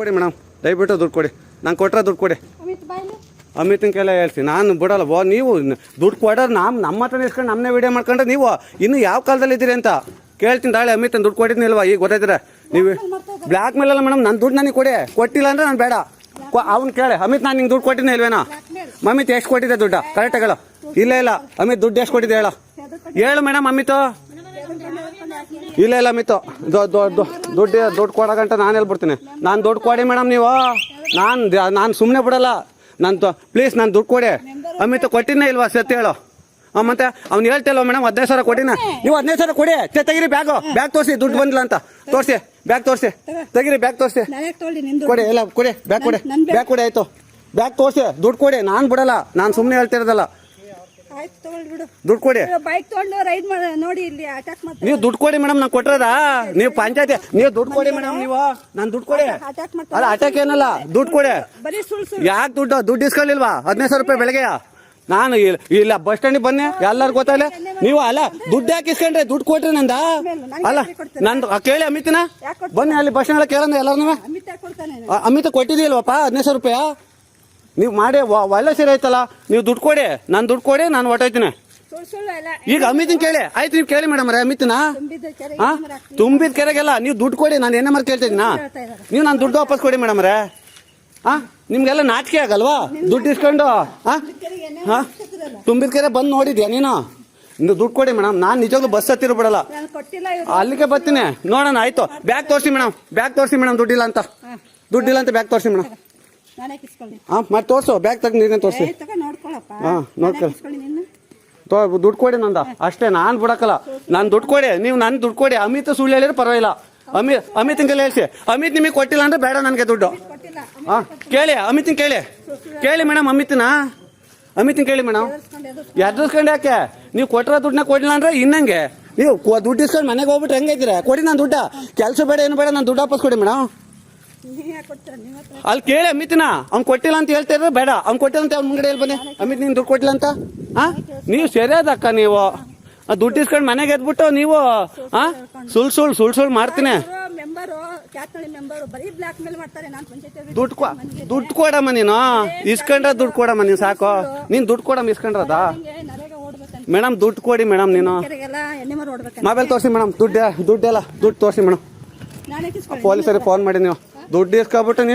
ಕೊಡಿ ಮೇಡಮ್ ದಯವಿಟ್ಟು ದುಡ್ಡು ಕೊಡಿ. ನಾನು ಕೊಟ್ಟರೆ ದುಡ್ಡು ಕೊಡಿ. ಅಮಿತ್ ಅಮಿತನ ಕೆಲ ಹೇಳ್ತೀನಿ ನಾನು ಬಿಡಲ್ಲ. ಬಾ ನೀವು ದುಡ್ಡು ಕೊಡೋರು ನಮ್ಮ ನಮ್ಮ ಹತ್ರ ಇಸ್ಕೊಂಡು ನಮ್ಮನ್ನೇ ವಿಡಿಯೋ ಮಾಡ್ಕೊಂಡ್ರೆ ನೀವು ಇನ್ನು ಯಾವ ಕಾಲದಲ್ಲಿ ಇದ್ದೀರಿ ಅಂತ ಕೇಳ್ತೀನಿ ತಾಳೆ ಅಮಿತನ ದುಡ್ಡು ಕೊಟ್ಟಿದ್ನಿಲ್ವಾ ಈಗ ಗೊತ್ತಾಯ್ತಾರೆ ನೀವು ಬ್ಲ್ಯಾಕ್ ಮೇಲ್ ಅಲ್ಲ ಮೇಡಮ್ ನನ್ನ ದುಡ್ಡು ನನಗೆ ಕೊಡಿ. ಕೊಟ್ಟಿಲ್ಲ ಅಂದರೆ ನಾನು ಬೇಡ. ಅವ್ನು ಕೇಳಿ ಅಮಿತ್ ನಾನು ನಿಂಗೆ ದುಡ್ಡು ಕೊಟ್ಟಿದ್ದೆ ಇಲ್ವೇನಾ? ಅಮಿತ್ ಎಷ್ಟು ಕೊಟ್ಟಿದ್ದೆ ದುಡ್ಡು? ಕರೆಕ್ಟ್ ಹೇಳು. ಇಲ್ಲ ಇಲ್ಲ. ಅಮಿತ್ ದುಡ್ಡು ಎಷ್ಟು ಕೊಟ್ಟಿದ್ದೆ ಹೇಳು. ಹೇಳು ಮೇಡಮ್ ಅಮಿತು. ಇಲ್ಲ ಇಲ್ಲ ಅಮಿತು ದುಡ್ಡು ದುಡ್ಡು ಕೊಡೋಗಂಟ ನಾನು ಹೇಳ್ಬಿಡ್ತೀನಿ. ಬಿಡ್ತೀನಿ ನಾನು ದುಡ್ಡು ಕೊಡಿ ಮೇಡಮ್ ನೀವು. ನಾನು ನಾನು ಸುಮ್ಮನೆ ಬಿಡಲ್ಲ. ನಾನು ಪ್ಲೀಸ್ ನಾನು ದುಡ್ಡು ಕೊಡಿ. ಅಮಿತ್ ಕೊಟ್ಟಿನೇ ಇಲ್ವಾ ಸತ್ಯ ಹೇಳು. ಹಾಂ ಮತ್ತೆ ಅವ್ನು ಹೇಳ್ತಿಲ್ವ ಮೇಡಮ್ ಹದಿನೈದು ಸಾವಿರ ಕೊಟ್ಟಿನ ನೀವು ಹದಿನೈದು ಸಾವಿರ ಕೊಡಿ. ಚೆ ತೆಗಿರಿ ಬ್ಯಾಗು. ಬ್ಯಾಗ್ ತೋರಿಸಿ ದುಡ್ಡು ಬಂದಿಲ್ಲ ಅಂತ. ತೋರಿಸಿ ಬ್ಯಾಗ್ ತೋರಿಸಿ. ತೆಗಿರಿ ಬ್ಯಾಗ್ ತೋರಿಸಿ. ಕೊಡಿ ಎಲ್ಲ ಕೊಡಿ. ಬ್ಯಾಗ್ ಕೊಡಿ. ಬ್ಯಾಗ್ ಕೊಡಿ ಆಯಿತು. ಬ್ಯಾಗ್ ತೋರಿಸಿ ದುಡ್ಡು ಕೊಡಿ. ನಾನು ಬಿಡಲ್ಲ. ನಾನು ಸುಮ್ಮನೆ ಹೇಳ್ತಿರೋದಲ್ಲ. ಆಯ್ತು ತಗೊಳ್ಳಿ ಬಿಡು. ದುಡ್ಡು ಕೊಡಿ. ಬೈಕ್ ತಗೊಂಡು ರೈಡ್ ಮಾಡ ನೋಡಿ ಇಲ್ಲಿ ಅಟ್ಯಾಕ್ ಮಾಡ್ತಾರೆ. ನೀವು ದುಡ್ಡು ಕೊಡಿ ಮೇಡಮ್ ನಾನು ಕೊಟ್ಟರದ ನೀವು ಪಂಚಾಯತಿ ನೀವು ದುಡ್ಡು ಕೊಡಿ ಮೇಡಮ್ ನೀವು. ನಾನು ದುಡ್ಡು ಕೊಡಿ. ಅಟ್ಯಾಕ್ ಅಲ್ಲ ಮಾಡ್ತಾರೆ. ಅಟ್ಯಾಕ್ ಏನಲ್ಲ? ದುಡ್ಡು ಕೊಡಿ. ಬರೀ ಸುಳ್ಳು ಸುಳ್ಳು ಯಾಕೆ ದುಡ್ಡು? ದುಡ್ಡು ಇಸ್ಕೊಳ್ಳಿಲ್ವಾ ಹದಿನೈದು ಸಾವಿರ ರೂಪಾಯಿ ಬೆಳಗ್ಗೆ ನಾನು ಇಲ್ಲ ಇಲ್ಲ ಬಸ್ ಸ್ಟ್ಯಾಂಡಿಗೆ ಬನ್ನಿ. ಎಲ್ಲರೂ ಗೊತ್ತಾಗಲ್ಲ ನೀವು ಅಲ್ಲ ದುಡ್ಡು ಯಾಕೆ ಇಸ್ಕೊಂಡ್ರೆ? ದುಡ್ಡು ಕೊಟ್ರಿ ನಂದ. ಅಲ್ಲ ನಂದು ಆ, ಕೇಳಿ ಅಮಿತನ? ಬನ್ನಿ ಅಲ್ಲಿ ಬಸ್ ಸ್ಟ್ಯಾಂಡ್ ಕೇಳೋಣ ಎಲ್ಲರೂ ಅಮಿತ್ ಯಾಕೆ ಕೊಡ್ತಾನೆ ಅಮಿತ ಕೊಟ್ಟಿದ್ದೀಲ್ವಪ್ಪ ಹದಿನೈದು ಸಾವಿರ ರೂಪಾಯಿ? ನೀವು ಮಾಡಿ ಸೀರೆ ಆಯ್ತಲ್ಲ ನೀವು ದುಡ್ಡು ಕೊಡಿ. ನಾನು ದುಡ್ಡು ಕೊಡಿ ನಾನು ಹೊಟ್ಟೋಯ್ತೀನಿ ಈಗ ಅಮಿತಿನ ಕೇಳಿ. ಆಯ್ತು ನೀವು ಕೇಳಿ ಮೇಡಮ್ ರೇ ಅಮಿತ್ನ? ಹಾ? ತುಂಬಿದ ಕೆರೆಗೆಲ್ಲ ನೀವು ದುಡ್ಡು ಕೊಡಿ ನಾನು ಏನೇ ಮಾಡಿ ಕೇಳ್ತಿದ್ದೀನಾ? ನೀವು ನಾನು ದುಡ್ಡು ವಾಪಸ್ ಕೊಡಿ ಮೇಡಮ್ ರೇ ಹಾ? ನಿಮ್ಗೆಲ್ಲ ನಾಚಿಕೆ ಆಗಲ್ವಾ? ದುಡ್ಡು ಇಸ್ಕೊಂಡು ಹಾ? ಹಾ? ತುಂಬಿದ ಕೆರೆ ಬಂದು ನೋಡಿದ್ಯಾ ನೀನು? ನೀವು ದುಡ್ಡು ಕೊಡಿ ಮೇಡಮ್ ನಾನು ನಿಜವಾಗ್ಲೂ ಬಸ್ ಹತ್ತಿರ ಬಿಡಲ್ಲ. ಅಲ್ಲಿಗೆ ಬರ್ತೀನಿ. ನೋಡೋಣ ಆಯ್ತು. ಬ್ಯಾಗ್ ತೋರಿಸಿ ಮೇಡಮ್ ಬ್ಯಾಗ್ ತೋರಿಸಿ ಮೇಡಮ್ ದುಡ್ಡಿಲ್ಲ ಅಂತ. ದುಡ್ಡಿಲ್ಲ ಅಂತ ಬ್ಯಾಗ್ ತೋರಿಸಿ ಮೇಡಮ್. ಹಾಂ ಮತ್ತೆ ತೋರ್ಸು ಬ್ಯಾಗ್ ತಗ ನೀನೇ ತೋರಿಸಿ ಹಾಂ ತೋ ದುಡ್ಡು ಕೊಡಿ ನಂದ. ಅಷ್ಟೇ ನಾನು ಬಿಡಕಲ್ಲ ನಾನು ದುಡ್ಡು ಕೊಡಿ. ನೀವು ನನ್ನ ದುಡ್ಡು ಕೊಡಿ. ಅಮಿತ್ ಸುಳ್ಳು ಹೇಳಿದ್ರೆ ಪರವಾಗಿಲ್ಲ. ಅಮಿತ್ ಅಮಿತ್ ಹಿಂಗೆಲ್ಲ ಹೇಳ್ಸಿ. ಅಮಿತ್ ನಿಮಗೆ ಕೊಟ್ಟಿಲ್ಲ ಅಂದ್ರೆ ಬೇಡ ನನಗೆ ದುಡ್ಡು. ಹಾಂ ಕೇಳಿ ಅಮಿತಿನ ಕೇಳಿ. ಕೇಳಿ ಮೇಡಮ್ ಅಮಿತ್ನ. ಅಮಿತಿನ ಕೇಳಿ ಮೇಡಮ್. ಎದುರ್ಸ್ಕೊಂಡು ಯಾಕೆ? ನೀವು ಕೊಟ್ಟಿರೋ ದುಡ್ಡನ್ನ ಕೊಡಿಲ್ಲ ಅಂದ್ರೆ ಇನ್ನಂಗೆ. ನೀವು ದುಡ್ಡು ಇಸ್ಕೊಂಡು ಮನೆಗೆ ಹೋಗ್ಬಿಟ್ರೆ ಹೆಂಗೈತಿರ ಕೊಡಿ ನಾನು ದುಡ್ಡ. ಕೆಲಸ ಬೇಡ ಏನು ಬೇಡ ನಾನು ದುಡ್ಡು ವಾಪಸ್ ಕೊಡಿ ಮೇಡಮ್. ಅಲ್ಲಿ ಕೇಳಿ ಅಮಿತ್ನ. ಅವ್ನು ಕೊಟ್ಟಿಲ್ಲ ಅಂತ ಹೇಳ್ತಾ ಇದ್ರೆ ಬೇಡ. ಅವ್ನು ಕೊಟ್ಟಿಲ್ಲ ಅಂತ ಅವ್ನ ಮುಂಗಡೆ ಹೇಳಿ ಬನ್ನಿ. ಅಮಿತ್ ನೀನು ದುಡ್ಡು ಕೊಟ್ಟಿಲ್ಲ ಅಂತ? ಹಾ ನೀವು ಸರಿಯಾದಕ್ಕ ನೀವು? ಆ ದುಡ್ಡು ಇಸ್ಕೊಂಡು ಮನೆಗೆ ಎದ್ಬಿಟ್ಟು ನೀವು ಹಾ ಸುಳ್ ಸುಳ್ ಸುಳ್ ಸುಳ್ ಮಾಡ್ತೀನಿ. ದುಡ್ಡು ಕೊ ದುಡ್ಡು ಕೊಡಮ್ಮ ನೀನು. ಇಸ್ಕೊಂಡ್ರೆ ದುಡ್ಡು ಕೊಡಮ್ಮ ನೀನು ಸಾಕು. ನೀನು ದುಡ್ಡು ಕೊಡಮ್ಮ ಇಸ್ಕೊಂಡ್ರದ. ಮೇಡಮ್ ದುಡ್ಡು ಕೊಡಿ ಮೇಡಮ್ ನೀನು. ಮೊಬೈಲ್ ತೋರಿಸಿ ಮೇಡಮ್ ದುಡ್ಡೆ ದುಡ್ಡೆಲ್ಲ ದುಡ್ಡು ತೋರಿಸಿ ಮೇಡಮ್. ಪೊಲೀಸರಿಗೆ ಫೋನ್ ಮಾಡಿ ನೀವು. ದುಡ್ಡು ಇಸ್ಕೊಬಿಟ್ಟು ನೀವು